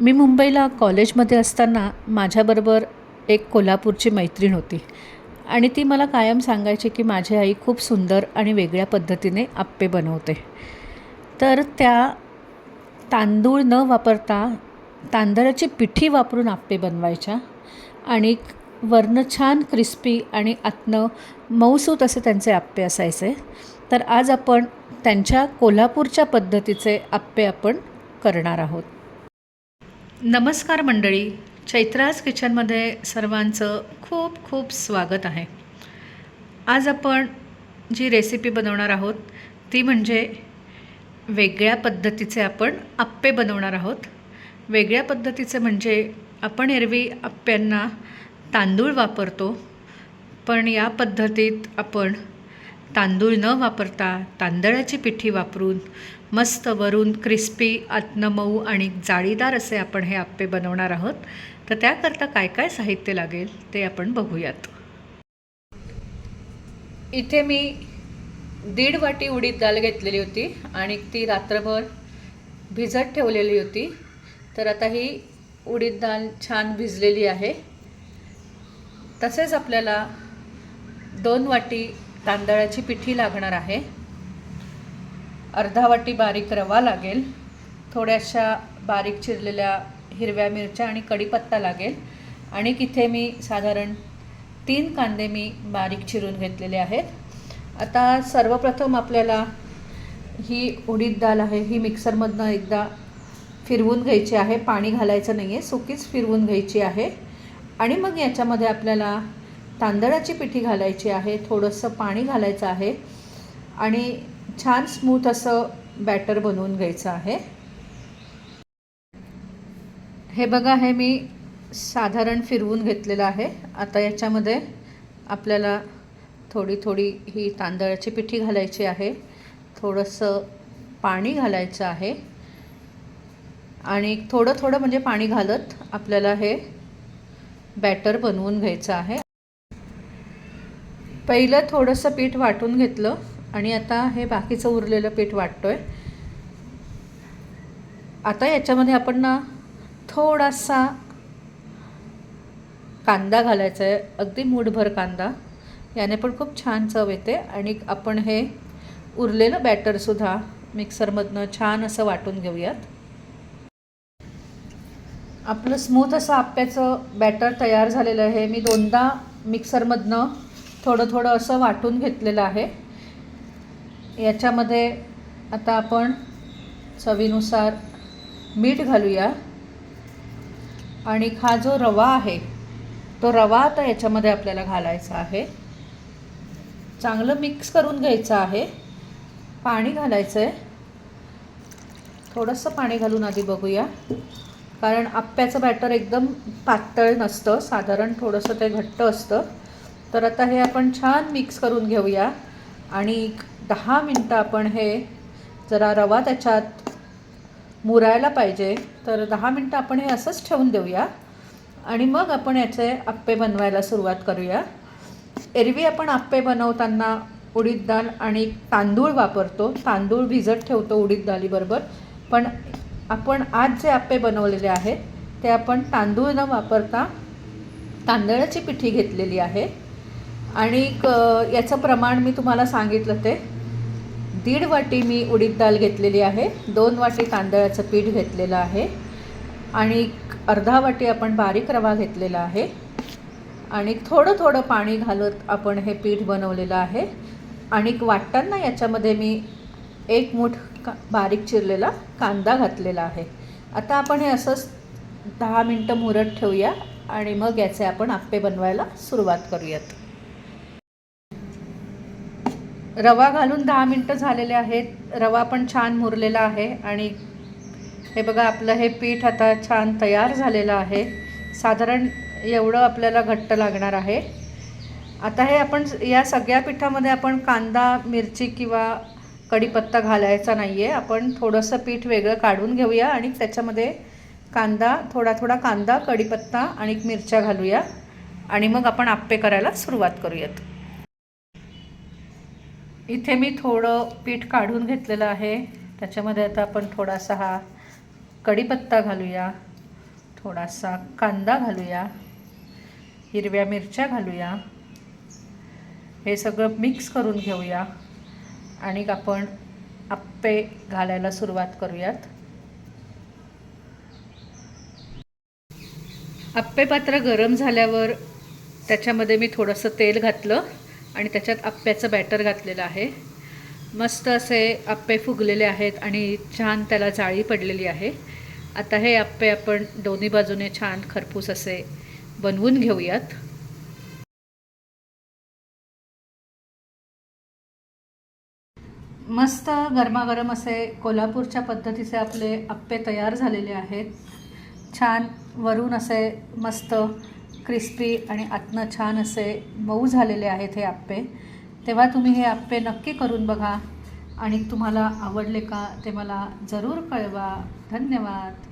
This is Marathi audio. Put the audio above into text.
मी मुंबईला कॉलेजमध्ये असताना माझ्याबरोबर एक कोल्हापूरची मैत्रीण होती. आणि ती मला कायम सांगायची की माझी आई खूप सुंदर आणि वेगळ्या पद्धतीने आप्पे बनवते. तर त्या तांदूळ न वापरता तांदळाची पिठी वापरून आप्पे बनवायच्या आणि वरनं छान क्रिस्पी आणि आतनं मऊसूत असे त्यांचे आप्पे असायचे. तर आज आपण त्यांच्या कोल्हापूरच्या पद्धतीचे आप्पे आपण करणार आहोत. नमस्कार मंडळी चैत्राज किचनमध्ये सर्वांचं खूप खूप स्वागत आहे. आज आपण जी रेसिपी बनवणार आहोत ती म्हणजे वेगळ्या पद्धतीचे आपण आप्पे बनवणार आहोत. वेगळ्या पद्धतीचे म्हणजे आपण एरवी आप्प्यांना तांदूळ वापरतो पण या पद्धतीत आपण तांदूळ न वापरता तांदळाची पिठी वापरून मस्त वरून क्रिस्पी आतनं मऊ आणि जाळीदार असे आपण हे आप्पे बनवणार आहोत. तर त्याकरता काय काय साहित्य लागेल ते आपण बघूयात. इथे मी दीड वाटी उडीद दाल घेतलेली होती आणि ती रात्रभर भिजत ठेवलेली होती. तर आता ही उडीद दाल छान भिजलेली आहे. तसेच आपल्याला दोन वाटी तांदळाची पिठी लागणार आहे. अर्धा वाटी बारीक रवा लागेल. थोड्याशा बारीक चिरलेल्या हिरव्या मिरच्या आणि कढीपत्ता लागेल. आणि इथे मी साधारण तीन कांदे मी बारीक चिरून घेतलेले आहेत. आता सर्वप्रथम आपल्याला ही उडीद डाळ आहे ही मिक्सरमधनं एकदा फिरवून घ्यायची आहे. पाणी घालायचं नाही आहे सुकीच फिरवून घ्यायची आहे. आणि मग याच्यामध्ये आपल्याला तांदळाची पिठी घालायची आहे थोडंसं पाणी घालायचं आहे आणि छान स्मूथ असं बॅटर बनवून घ्यायचं आहे. हे बघा हे मी साधारण फिरवून घेतलेलं आहे. आता याच्यामध्ये आपल्याला थोडी थोडी ही तांदळाची पिठी घालायची आहे थोडंसं पाणी घालायचं आहे आणि थोडं थोडं म्हणजे पाणी घालत आपल्याला हे बॅटर बनवून घ्यायचं आहे. पहिलं थोडंसं पीठ वाटून घेतलं आणि आता हे बाकीचं उरलेलं पीठ वाटतोय. आता याच्यामध्ये आपण ना थोडासा कांदा घालायचा आहे अगदी मूठभर कांदा. याने पण खूप छान चव येते आणि आपण हे उरलेलं बॅटरसुद्धा मिक्सरमधनं छान असं वाटून घेऊयात. आपलं स्मूथ असं आप्याचं बॅटर तयार झालेलं आहे. मी दोनदा मिक्सरमधनं थोडं थोडं असं वाटून घेतलेलं आहे. याच्यामध्ये आता आपण चवीनुसार मीठ घालूया. आणि हा जो रवा आहे तो रवा आता याच्यामध्ये आपल्याला घालायचा आहे. चांगलं मिक्स करून घ्यायचं आहे. पाणी घालायचं आहे थोडंसं पाणी घालून आधी बघूया. कारण आप्प्याचं बॅटर एकदम पातळ नसतं. साधारण थोडंसं ते घट्ट असतं. तर आता हे आपण छान मिक्स करून घेऊया. आणि दहा मिनटं आपण हे जरा रवा त्याच्यात मुरायला पाहिजे. तर दहा मिनटं आपण हे असंच ठेवून देऊया. आणि मग आपण याचे आप्पे बनवायला सुरुवात करूया. एरवी आपण आप्पे बनवताना उडीद डाळ आणि तांदूळ वापरतो. तांदूळ भिजत ठेवतो उडीद डाळीबरोबर पण आपण आज जे आप्पे बनवलेले आहेत ते आपण तांदूळ न वापरता तांदळाची पिठी घेतलेली आहे. आणि याचं प्रमाण मी तुम्हाला सांगितलं ते. दीड वाटी मी उडीद डाळ घेतलेली आहे. दोन वाटी तांदळाचं पीठ घेतलेलं आहे. आणि अर्धा वाटी आपण बारीक रवा घेतलेला आहे. आणि थोडं थोडं पाणी घालत आपण हे पीठ बनवलेलं आहे. आणि वाटताना याच्यामध्ये मी एक मूठ का बारीक चिरलेला कांदा घातलेला आहे. आता आपण हे असंच दहा मिनटं मुरत ठेवूया. आणि मग याचे आपण आप्पे बनवायला सुरुवात करूयात. रवा घालून दहा मिनटं झालेले आहेत. रवा पण छान मुरलेला आहे आणि हे बघा आपलं हे पीठ आता छान तयार झालेलं आहे. साधारण एवढं आपल्याला घट्ट लागणार आहे. आता हे आपण या सगळ्या पिठामध्ये आपण कांदा मिरची किंवा कढीपत्ता घालायचा नाही आहे आपण थोडंसं पीठ वेगळं काढून घेऊया आणि त्याच्यामध्ये कांदा थोडा थोडा कांदा कढीपत्ता आणि मिरच्या घालूया. आणि मग आपण आप्पे करायला सुरुवात करूयात. इथे मी थोडं पीठ काढून घेतलेलं आहे. त्याच्यामध्ये आता आपण थोडासा हा कढीपत्ता घालूया. थोडासा कांदा घालूया. हिरव्या मिरच्या घालूया. हे सगळं मिक्स करून घेऊया. आणि आपण आप्पे घालायला सुरुवात करूयात. आप्पे पात्र गरम झाल्यावर त्याच्यामध्ये मी थोडंसं तेल घातलं. आणि त्याच्यात आप्प्याचं बॅटर घातलेलं आहे. मस्त असे आप्पे फुगलेले आहेत आणि छान त्याला जाळी पडलेली आहे. आता हे आप्पे आपण दोन्ही बाजूने छान खरपूस असे बनवून घेऊयात. मस्त गरमागरम असे कोल्हापूरच्या पद्धतीचे आपले आप्पे तयार झालेले आहेत. छान वरून असे मस्त क्रिस्पी आणि आतनं छान असे मऊ झालेले आहेत हे आप्पे. तेव्हा तुम्ही हे आप्पे नक्की करून बघा. आणि तुम्हाला आवडले का ते मला जरूर कळवा. धन्यवाद.